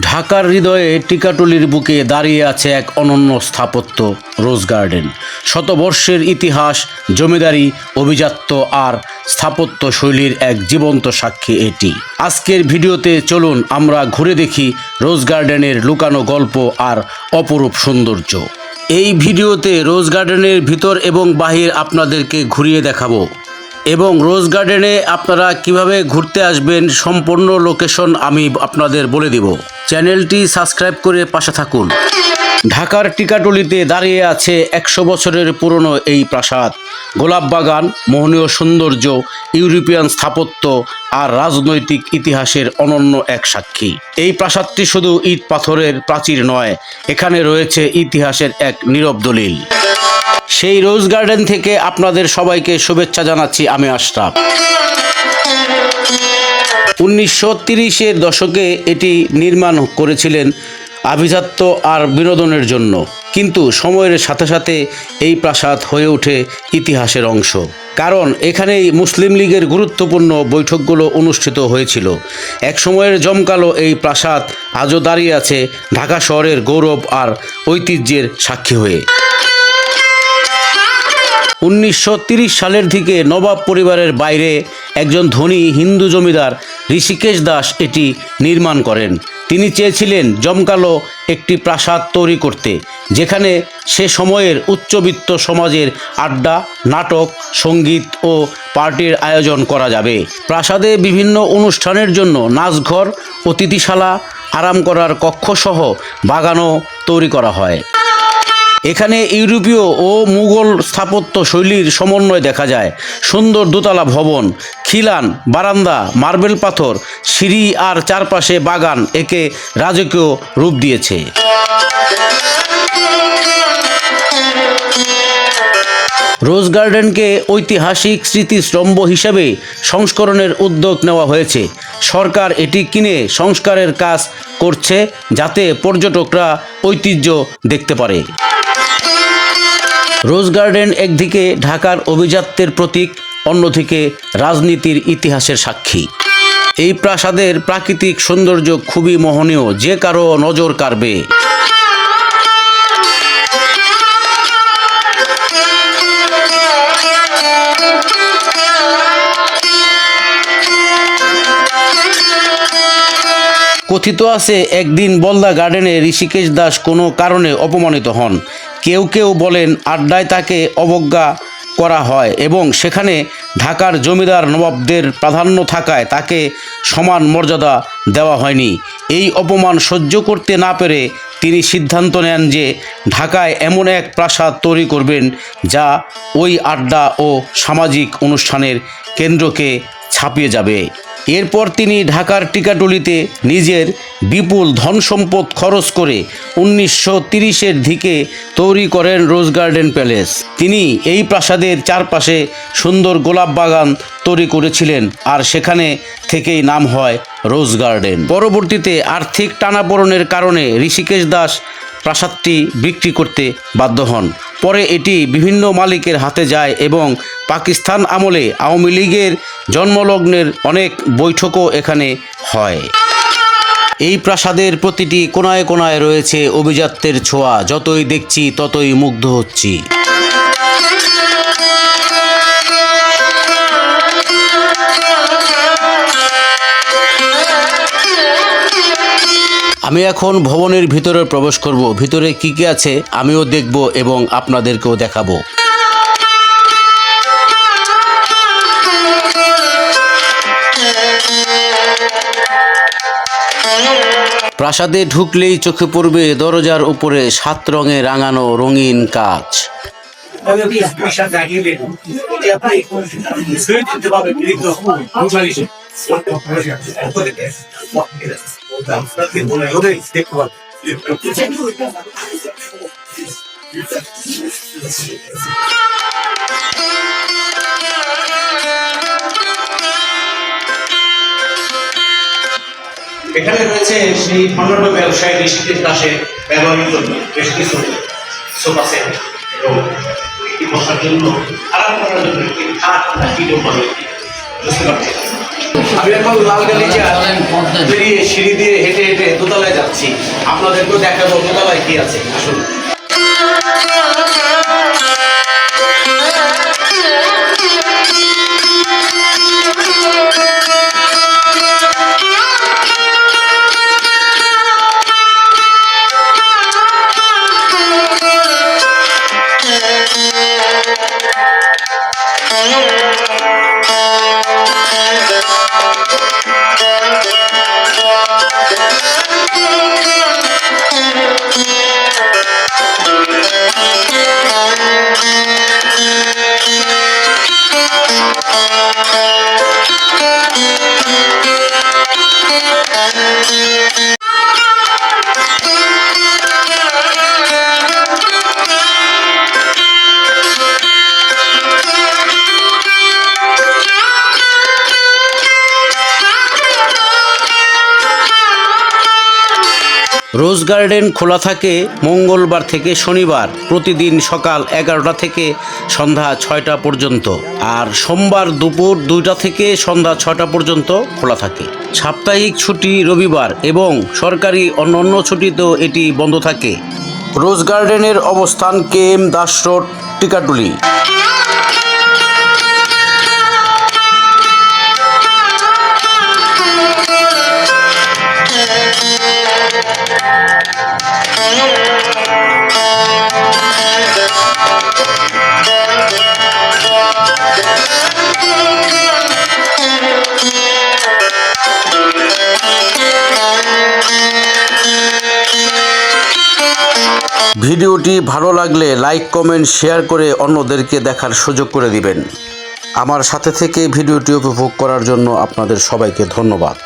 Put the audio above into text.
ঢাকার হৃদয়ে টিকাটুলির বুকে দাঁড়িয়ে আছে এক অনন্য স্থাপত্য, রোজ গার্ডেন। শতবর্ষের ইতিহাস, জমিদারি, অভিজাত্য আর স্থাপত্য শৈলীর এক জীবন্ত সাক্ষী এটি। আজকের ভিডিওতে চলুন আমরা ঘুরে দেখি রোজ গার্ডেনের লুকানো গল্প আর অপরূপ সৌন্দর্য। এই ভিডিওতে রোজ গার্ডেনের ভিতর এবং বাহির আপনাদেরকে ঘুরিয়ে দেখাবো। এবং রোজ গার্ডেনে আপনারা কীভাবে ঘুরতে আসবেন সম্পূর্ণ লোকেশন আমি আপনাদের বলে দিব। চ্যানেলটি সাবস্ক্রাইব করে পাশে থাকুন। ঢাকার টিকাটুলিতে দাঁড়িয়ে আছে একশো বছরের পুরনো এই প্রাসাদ। গোলাপ বাগান, মোহনীয় সৌন্দর্য, ইউরোপিয়ান স্থাপত্য আর রাজনৈতিক ইতিহাসের অনন্য এক সাক্ষী। এই প্রাসাদটি শুধু ইট পাথরের প্রাচীর নয়, এখানে রয়েছে ইতিহাসের এক নীরব দলিল। সেই রোজ গার্ডেন থেকে আপনাদের সবাইকে শুভেচ্ছা জানাচ্ছি আমি আশরাফ। উনিশশো তিরিশের দশকে এটি নির্মাণ করেছিলেন আভিজাত্য আর বিনোদনের জন্য। কিন্তু সময়ের সাথে সাথে এই প্রাসাদ হয়ে ওঠে ইতিহাসের অংশ। কারণ এখানেই মুসলিম লীগের গুরুত্বপূর্ণ বৈঠকগুলো অনুষ্ঠিত হয়েছিল। এক সময়ের জমকালো এই প্রাসাদ আজও দাঁড়িয়ে আছে ঢাকা শহরের গৌরব আর ঐতিহ্যের সাক্ষী হয়ে। উনিশশো সালের দিকে নবাব পরিবারের বাইরে একজন ধনী হিন্দু জমিদার ঋষিকেশ দাস এটি নির্মাণ করেন। তিনি চেয়েছিলেন জমকালো একটি প্রাসাদ তৈরি করতে, যেখানে সে সময়ের উচ্চবিত্ত সমাজের আড্ডা, নাটক, সংগীত ও পার্টির আয়োজন করা যাবে। প্রাসাদে বিভিন্ন অনুষ্ঠানের জন্য নাচঘর, অতিথিশালা, আরাম করার কক্ষসহ বাগানও তৈরি করা হয়। এখানে ইউরোপীয় ও মুঘল স্থাপত্য শৈলীর সমন্বয় দেখা যায়। সুন্দর দোতলা ভবন, খিলান, বারান্দা, মার্বেল পাথর, সিঁড়ি আর চারপাশে বাগান একে রাজকীয় রূপ দিয়েছে। রোজ গার্ডেনকে ঐতিহাসিক স্মৃতিস্তম্ভ হিসেবে সংস্করণের উদ্যোগ নেওয়া হয়েছে। সরকার এটি কিনে সংস্কারের কাজ করছে যাতে পর্যটকরা ঐতিহ্য দেখতে পারে। রোজ গার্ডেন একদিকে ঢাকার অভিজাত্যের প্রতীক, অন্যদিকে রাজনীতির ইতিহাসের সাক্ষী। এই প্রাসাদের প্রাকৃতিক সৌন্দর্য খুবই মোহনীয়, যে কারও নজর কাড়বে। কথিত আছে, একদিন বলদা গার্ডেনে ঋষিকেশ দাস কোনো কারণে অপমানিত হন। কেউ কেউ বলেন আড্ডায় তাকে অবজ্ঞা করা হয় এবং সেখানে ঢাকার জমিদার নবাবদের প্রাধান্য থাকায় তাকে সমান মর্যাদা দেওয়া হয়নি। এই অপমান সহ্য করতে না পেরে তিনি সিদ্ধান্ত নেন যে ঢাকায় এমন এক প্রাসাদ তৈরি করবেন যা ওই আড্ডা ও সামাজিক অনুষ্ঠানের কেন্দ্রকে ছাপিয়ে যাবে। এরপর তিনি ঢাকার টিকাটুলিতে নিজের বিপুল ধন সম্পদ খরচ করে উনিশশো তিরিশের দিকে তৈরি করেন রোজ গার্ডেন প্যালেস। তিনি এই প্রাসাদের চারপাশে সুন্দর গোলাপ বাগান তৈরি করেছিলেন আর সেখানে থেকেই নাম হয় রোজ গার্ডেন। পরবর্তীতে আর্থিক টানাপোড়নের কারণে ঋষিকেশ দাস প্রাসাদটি বিক্রি করতে বাধ্য হন। পরে এটি বিভিন্ন মালিকের হাতে যায় এবং পাকিস্তান আমলে আওয়ামী লীগের জন্মলগ্নের অনেক বৈঠকও এখানে হয়। এই প্রাসাদের প্রতিটি কোনায় কোনায় রয়েছে অভিজাত্যের ছোঁয়া। যতই দেখছি, ততই মুগ্ধ হচ্ছি। আমি এখন ভবনের ভিতরে প্রবেশ করব। ভিতরে কি কি আছে, আমিও দেখব এবং আপনাদেরকেও দেখাবো। প্রাসাদে ঢুকলেই চোখে পড়বে দরজার উপরে সাত রঙে রাঙানো রঙিন কাজ। এখানে রয়েছে সেই অন্যান্য ব্যবসায়ী ঋষিকেশ দাসের ব্যবহৃত বেশ কিছু সোফা সেট এবং একটি বসার জন্য আরাম করার জন্য একটি খাট বুঝতে পারছি। আমি এখন লাল গালিচা পেরিয়ে সিঁড়ি দিয়ে হেঁটে হেঁটে দোতলায় যাচ্ছি। আপনাদেরকেও দেখাবো দোতলায় কি আছে। আসুন। রোজ গার্ডেন খোলা থাকে মঙ্গলবার থেকে শনিবার, প্রতিদিন সকাল এগারোটা থেকে সন্ধ্যা ছয়টা পর্যন্ত। আর সোমবার দুপুর দুইটা থেকে সন্ধ্যা ছয়টা পর্যন্ত খোলা থাকে। সাপ্তাহিক ছুটি রবিবার এবং সরকারি অন্যান্য ছুটিতেও এটি বন্ধ থাকে। রোজ গার্ডেনের অবস্থান K M Das road, Tikatuli. ভিডিওটি ভালো লাগলে লাইক, কমেন্ট, শেয়ার করে অন্যদেরকে দেখার সুযোগ করে দিবেন। আমার সাথে থেকে ভিডিওটি উপভোগ করার জন্য আপনাদের সবাইকে ধন্যবাদ।